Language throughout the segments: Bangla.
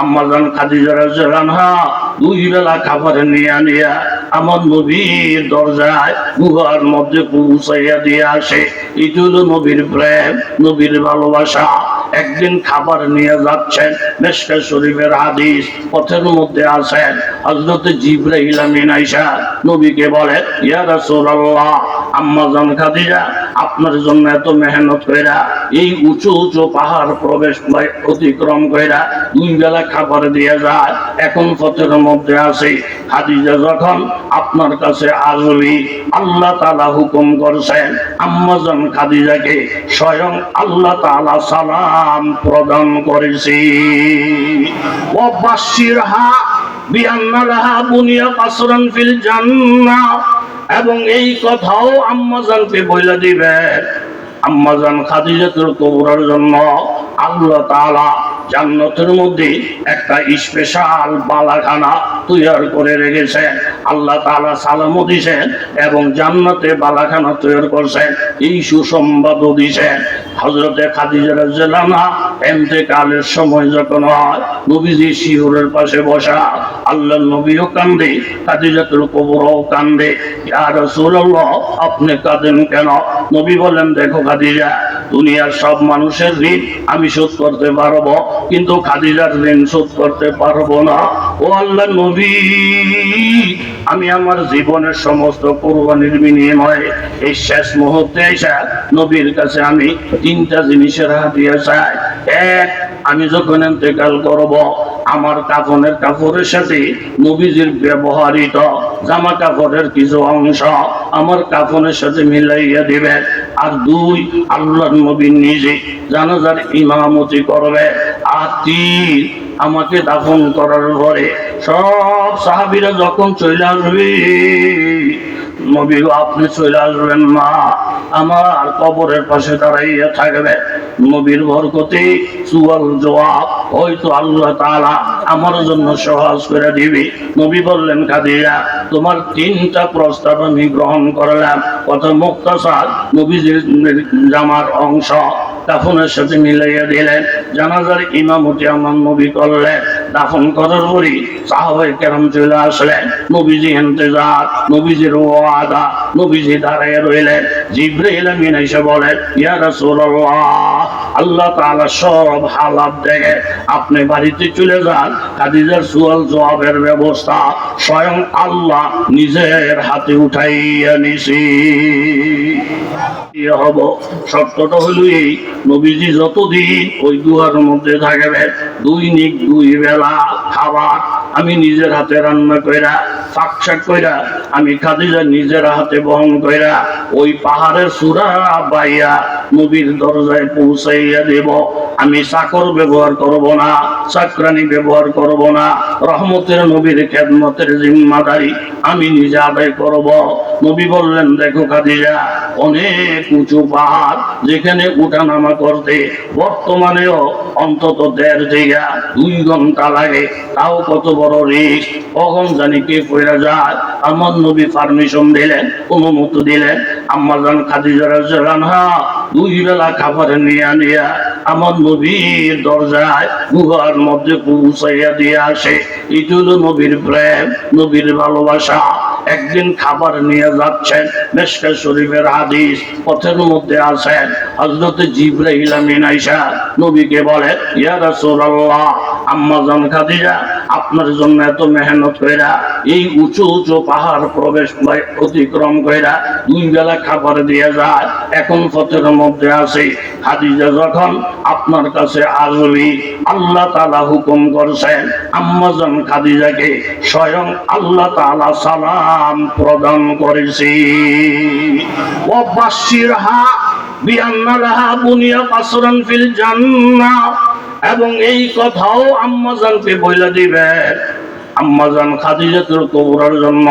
আম্মাজান খাদিজা রাজা দুই বেলা খাবার নিয়ে নিয়া আমার নবীর দরজায় গুহার মধ্যে পৌঁছাইয়া দিয়ে আসে। এটা হলো নবীর প্রেম, নবীর ভালোবাসা। একদিন খাবার নিয়ে যাচ্ছেন মেশকা শরীফের হাদিস পথের মধ্যে আছেন। হজরত জিব্রাহিল আমিন আইসা নবীকে বলে ইয়া রাসূলুল্লাহ আম্মা জান খাদিজা, আপনার জন্য এত মেহনত কইরা, এই উঁচু উঁচু পাহাড় প্রবেশ করে অতিক্রম কইরা দুই বেলা খাবার দিয়ে যায়। এখন পথের মধ্যে আছে, খাদিজা যখন আপনার কাছে আসবি আল্লাহ তাআলা হুকুম করছেন, আম্মা জান খাদিজাকে স্বয়ং আল্লাহ তাআলা সালাম প্রদান করেছি। ও বাশিরহা বিআন্না লাহা বুনিয়া কাসরান ফিল জান্নাহ। এবং এই কথাও আম্মাজানকে বইলা দিবে। আম্মাজান খাদিজাতুল কবুরার জন্য আল্লাহ তাআলা জান্নাতের মধ্যে একটা স্পেশাল বালাখানা তৈরি করে রেখেছেন আল্লাহ তাআলা সালামও দিয়েছেন এবং জান্নাতে বালাখানা তৈরি করছেন। এই সুসংবাদও দিয়েছেন হজরতে খাদিজা রাদিয়াল্লাহু এতেকালের সময় যখন হয়, নবীজি শিহরের পাশে বসা, আল্লাহ নবীও কান্দে, খাদিজাতুল কুবরাও কান্দে, ইয়া রাসূলুল্লাহ, আপনি কাঁদেন কেন? নবী বলেন দেখো খাদিজা, দুনিয়ার সব মানুষের ঋণ আমি শোধ করতে পারব, কিন্তু খাদিজার ঋণ শোধ করতে পারব না। ও আল্লাহ নবী আমি আমার জীবনের সমস্ত কোরবানির বিনিময়ে এই শেষ মুহূর্তে এসে নবীর কাছে আমি তিনটা জিনিসের চাই। এক, আমি যখন ইন্তেকাল করব, আমার কাফনের কাপড়ের সাথে নবীজির ব্যবহারিত জামা কাপড়ের কিছু অংশ আমার কাফনের সাথে মিলাইয়া দিবেন আর দুই, আল্লাহর নবী নিজে জানাজার ইমামতি করবে। আর তিন, আমাকে দাফন করার পরে সব সাহাবিরা যখন চলে আসবে, নবী আপনি চলে আসবেন না আমার কবরের পাশে দাঁড়াইয়া থাকবে। নবীর বরকতে সুয়াল জবাব হয়তো আল্লাহ তাআলা আমার জন্য সহজ করে দিবি। নবী বললেন খাদিজা তোমার তিনটা প্রস্তাব আমি গ্রহণ করলাম। কত মুক্তাসার নবীজির জামার অংশ। দাফনের সাথে মিলাইয়া দিলেন। জানাজার ইমামতি আমার নবী করলেন। দাফন করার পরই সাহাবাই কেরাম চলে আসলেন। নবীজি ইন্তজার, নবীজির ওয়াদা, নবীজি দাঁড়ায় রইলেন। জিব্রাইল আমিন এসে বলেন, ইয়া রাসূলুল্লাহ, আল্লাহ তাআলা সব হালাত দেখে আপনি বাড়িতে চলে যান। খাদিজার সুয়াল জবাবের ব্যবস্থা স্বয়ং আল্লাহ নিজের হাতে উঠাইয়া নিছি। ইয়ে হব, সত্যটা হইল এই, নবীজি যতদিন ওই গুহার মধ্যে থাকবেন দৈনিক দুই বেলা খাবার আমি নিজের হাতে রান্না কইরা কইরা, আমি খাদিজা নিজের হাতে বহন কইরা ওই পাহাড়ের সুরা বাইয়া নবীর দরজায় পৌঁছাইয়া দেব। আমি চাকর ব্যবহার করব না, চাকরানি ব্যবহার করব না, রহমতের নবীর খেদমতের জিম্মাদারি আমি নিজে আদায় করব। নবী বললেন, দেখো খাদিজা, অনেক উঁচু পাহাড় যেখানে উঠানামা করতে বর্তমানেও অন্তত দেড় জায়গা দুই ঘণ্টা লাগে। তাও কত বড় রিস্ক? কখন জানি কে আমার নবী পারমিশন দিলেন, অনুমতি দিলেন। জান খাদিজা দুই বেলা খাবার নিয়ে নিয়া আমার নবীর দরজায় গুহার মধ্যে পৌঁছাইয়া দিয়ে আসে। এটা হলো নবীর প্রেম, নবীর ভালোবাসা। একদিন খাবার নিয়ে যাচ্ছেন মেশকা শরীফের হাদিস, পথের মধ্যে আছেন হজরত জিব্রাহিল আমিন আইসা নবীকে বলে ইয়া রাসূলুল্লাহ আম্মা জান খাদিজা, আপনার জন্য এত মেহনত কইরা, এই উঁচু উঁচু পাহাড় প্রবেশ করে অতিক্রম কইরা দুই বেলা খাবার দিয়ে যায়, এখন পথের মধ্যে আছে। খাদিজা যখন আপনার কাছে আসবি, আল্লাহ তাআলা হুকুম করছেন, আম্মা জান খাদিজাকে স্বয়ং আল্লাহ তাআলা সালাম প্রদান করেছি। ও বাশিরহা বিআন্না লাহা বুনিয়া কাসরান ফিল জান্নাহ। এবং এই কথাও আম্মাজানকে বইলা দিবে। আম্মাজান খাদিজাতুল কবরার জন্য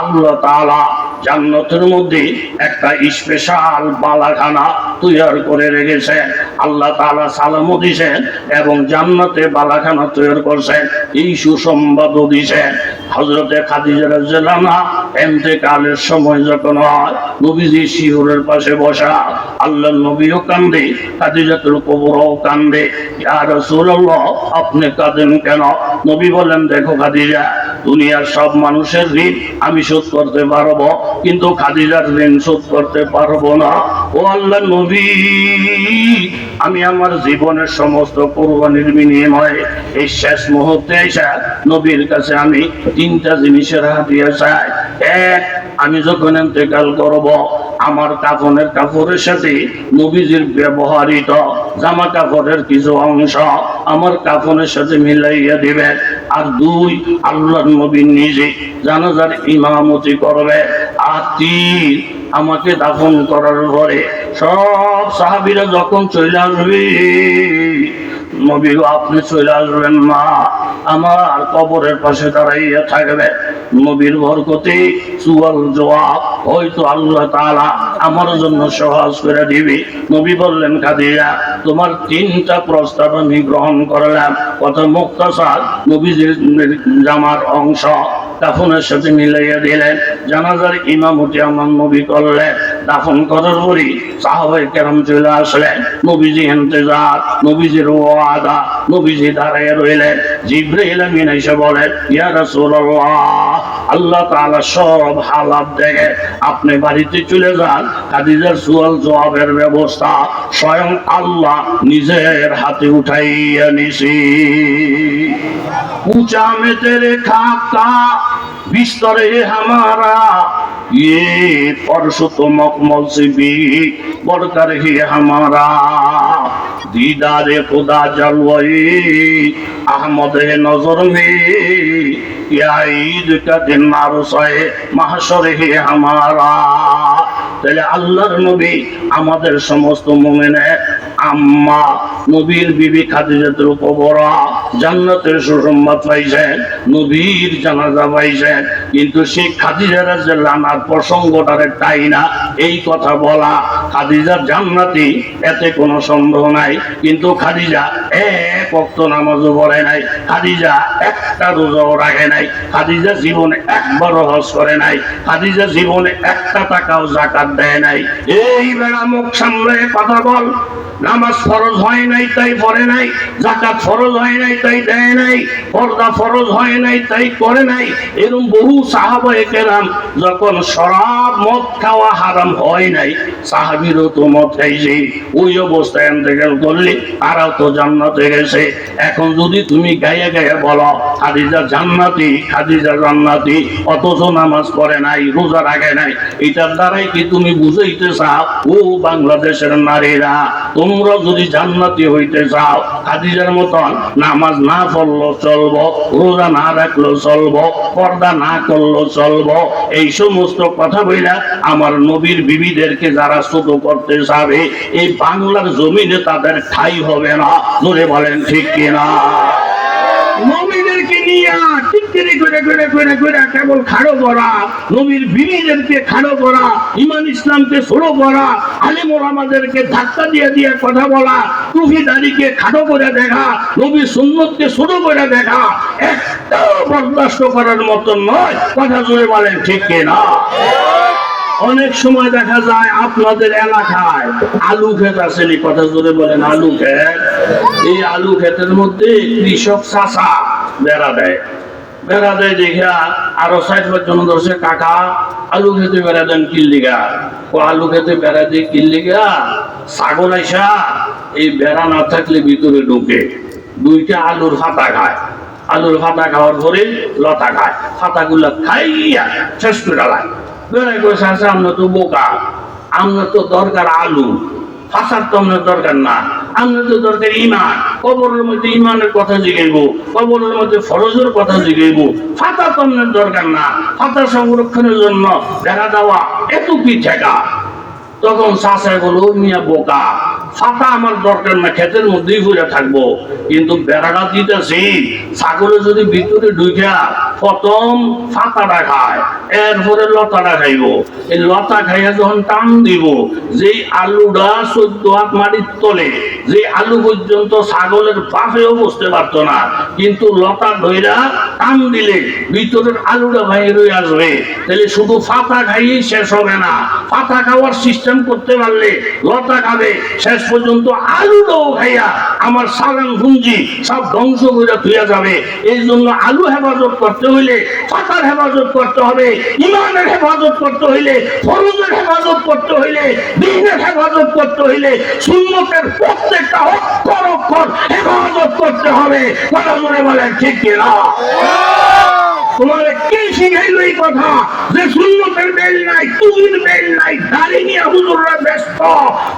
আল্লাহ তাআলা জান্নাতের মধ্যে একটা স্পেশাল বালাখানা তৈরি করে রেখেছেন আল্লাহ তাআলা সালামও দিছেন এবং জান্নাতে বালাখানা তৈরি করছেন এই সুসংবাদও দিছেন হজরতে খাদিজা আনহা এতেকালের সময় যখন হয়, নবীজি শিহুরের পাশে বসা আল্লাহ নবীও কান্দে খাদিজাতুল কুবরাও কান্দে। ইয়া রাসূলুল্লাহ, আপনি কাঁদেন কেন? নবী বলেন দেখো খাদিজা, দুনিয়ার সব মানুষের ঋণ আমি শোধ করতে পারব, কিন্তু খাদিজার ঋণ শোধ করতে পারব না। ও আল্লাহ নবী, আমি আমার জীবনের সমস্ত কোরবানির বিনিময়ে এই শেষ মুহূর্তে এসে নবীর কাছে আমি তিনটা জিনিসের হাতিয়া চাই। এক, আমি যখন ইন্তেকাল করব, আমার কাফনের কাপড়ের সাথে নবীজির ব্যবহারিত জামা কাপড়ের কিছু অংশ আমার কাফনের সাথে মিলাইয়া দিবেন। আর দুই আল্লাহর নবী নিজে জানাজার ইমামতি করবে। আর তিন আমাকে দাফন করার পরে সব সাহাবীরা যখন চলে আসবে নবী আপনি চলে আসবেন না আমার কবরের পাশে দাঁড়াইয়া থাকবে। নবীর বরকতে সুয়াল জবাব হয়তো আল্লাহ তাআলা আমার জন্য সহজ করে দিবি। নবী বললেন খাদিজা তোমার তিনটা প্রস্তাব আমি গ্রহণ করলাম। কত মুক্তাসার নবীজির জামার অংশ। দাফনের সাথে মিলাইয়া দিলেন, জানাজার ইমামতি আমার নবী করলেন, দাফন করার পরই সাহাবাই কেরাম চলে আসলেন। নবীজি ইন্তজার নবীজির ওয়াদা নবীজি দাঁড়াইয়া রইলেন। জিব্রাহিল আমিন এসে বলেন, ইয়া রাসূলুল্লাহ। আল্লাহ তাআলা সব হালাত দেখে আপনি বাড়িতে চলে যান খাদিজার সুয়াল জবাবের ব্যবস্থা স্বয়ং আল্লাহ নিজের হাতে উঠাইয়া নিছি ऊंचा में तेरे खाका बिस्तर है हमारा ये फर्श तो मखमल से भी बढ़कर ही हमारा दीदार खुदा जलवई अहमद है नजर में या ईद का दिन मारुस है महशर है हमारा তাহলে আল্লাহর নবী আমাদের সমস্ত মুমিনের আম্মা নবীর বিবি খাদিজাতুল কুবরা জান্নাতের সুসংবাদ পাইছেন নবীর জানাজা পাইছেন কিন্তু সেই খাদিজা রাদিয়াল্লাহু আনহার প্রসঙ্গটারে তাই না, এই কথা বলা। খাদিজা জান্নাতি, এতে কোনো সন্দেহ নাই। কিন্তু খাদিজা এক ওয়াক্ত নামাজও পড়ে নাই। খাদিজা একটা রোজাও রাখে নাই। খাদিজা জীবনে একবারও হজ করে নাই। খাদিজা জীবনে একটা টাকাও জাকাত দেয় নাই। এই বেড়া মুখ সামলে কথা বল। নামাজ ফরজ হয় নাই, তাই পড়ে নাই, জাকাত ফরজ হয় নাই, তাই দেয় নাই, পর্দা ফরজ হয় নাই, তাই করে নাই। এরকম বহু সাহাবা কেরাম যখন শরাব, মদ খাওয়া হারাম হয় নাই, সাহাবিরও তো মদ খাইছে। ওই অবস্থায় ইন্তেকাল করলে তারাও তো জান্নাতে গেছে। এখন যদি তুমি গায়ে গায়ে বলো, খাদিজা জান্নাতি খাদিজা জান্নাতি, অথচ নামাজ পড়ে নাই, রোজা রাখে নাই, এটার দ্বারাই কি তুমি বুঝাইতে চাও? ও বাংলাদেশের নারীরা, তোমরা যদি জান্নাতি হইতে চাও খাদিজার মতন নামাজ না পড়ল চলবো, রোজা না রাখল চলবো, পর্দা না করল চলবো। এই সমস্ত কথা বইলা আমার নবীর বিবিদেরকে যারা ছোট করতে চাবে এই বাংলার জমিনে তাদের ঠাই হবে না। জোরে বলেন ঠিক কিনা? নবীদেরকে অনেক সময় দেখা যায় আপনাদের এলাকায় আলু ক্ষেত আছে নি কথা জোরে বলেন, আলু ক্ষেত? এই আলু ক্ষেতের মধ্যে কৃষক চাষা বেড়া দেয়। বেড়া দেয় দেখা আরও সাইড জন ধরছে, কাকা, আলু খেতে বেড়া দেন কিল্লিগা ও আলু খেতে বেড়া দিয়ে কিল্লিগা ছাগল আইসা, এই বেড়া না থাকলে ভিতরে ঢুকে। দুইটা আলুর ফাতা খায়। আলুর ফাতা খাওয়ার পরে লতা খায়। ফাতাগুলো খাইয়া শেষ করে লায় বেড়াই কইছে আছে আমরা তো বোকা আমরা তো দরকার আলু। ফাঁসার তো আপনার দরকার না। আপনার তো দরকার ইমান কবরের মধ্যে ইমানের কথা জিগাইব, কবরের মধ্যে ফরজের কথা জিগাইব। ফাতা তো আপনার দরকার না। ফাতা সংরক্ষণের জন্য দেখা দেওয়া এত কি ঠেকা। তখন চাষা বলো মিয়া বোকা ফাটা আমার দরকার না, ক্ষেতের মধ্যেই ঘুরে থাকব। কিন্তু বেড়াটা দিতেছি, ছাগলে যদি ভিতরে ঢুকা প্রথম ফাতাটা খায়, এরপরে লতাটা খাইব। এই লতা খাইয়া যখন টান দিব, যেই আলুটা চোদ্দ হাত মাটির তলে যে আলু পর্যন্ত ছাগলের পাশেও বসতে পারতো না, কিন্তু লতা ধইরা টান দিলে ভিতরের আলুটা বাইরে আসবে। তাহলে শুধু ফাতা খাইয়েই শেষ হবে না। ফাতা খাওয়ার সিস্টেম করতে পারলে লতা খাবে, শেষ পর্যন্ত আলুটাও খাইয়া আমার সালান ভুঞ্জি সব ধ্বংস করে ধুয়ে যাবে। এই জন্য আলু হেফাজত করতে হইলে ফাতার হেফাজত করতে হবে ইমানের হেফাজত করতে হইলে ফরজের হেফাজত করতে হইলে, দিনের হেফাজত করতে হইলে সুন্নতের প্রত্যেকটা অক্ষর অক্ষর হেফাজত করতে হবে। কথা মনে বলেন ঠিক কিনা? তোমার কে শিখাইলো এই কথা? যে সুন্নতের বেল নাই তুমির বেল নাই গাড়ি নিয়ে হুজুররা ব্যস্ত।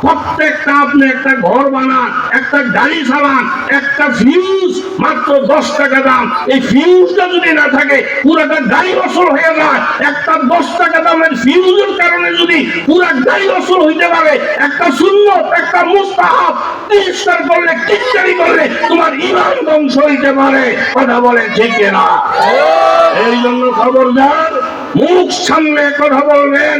প্রত্যেকটা আপনি একটা ঘর বানান, একটা গাড়ি চালান, একটা ফিউজ মাত্র দশ টাকা দাম। এই ফিউজটা যদি না থাকে, পুরাটা গাড়ি অসল হয়ে যায়। একটা দশ টাকা দামের ফিউজের কারণে যদি পুরা গাড়ি অসল হইতে পারে, একটা সুন্নত, একটা মুস্তাহাব তিরস্কার করলে কিচ্ছারি করলে তোমার ইমান ধ্বংস হইতে পারে। কথা বলে ঠিক না এই জন্য খবরদার, মুখ সামনে কথা বলবেন।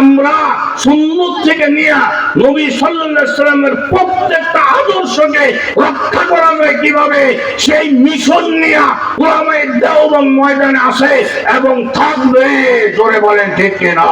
আমরা সুন্নত থেকে নিয়ে নবী সাল্লামের প্রত্যেকটা আদর্শকে রক্ষা করা যায় কীভাবে? সেই মিশন নিয়ে ওলামায়ে দেওবন ময়দানে আসে এবং থাকবে, জোরে বলেন ঠিক কিনা?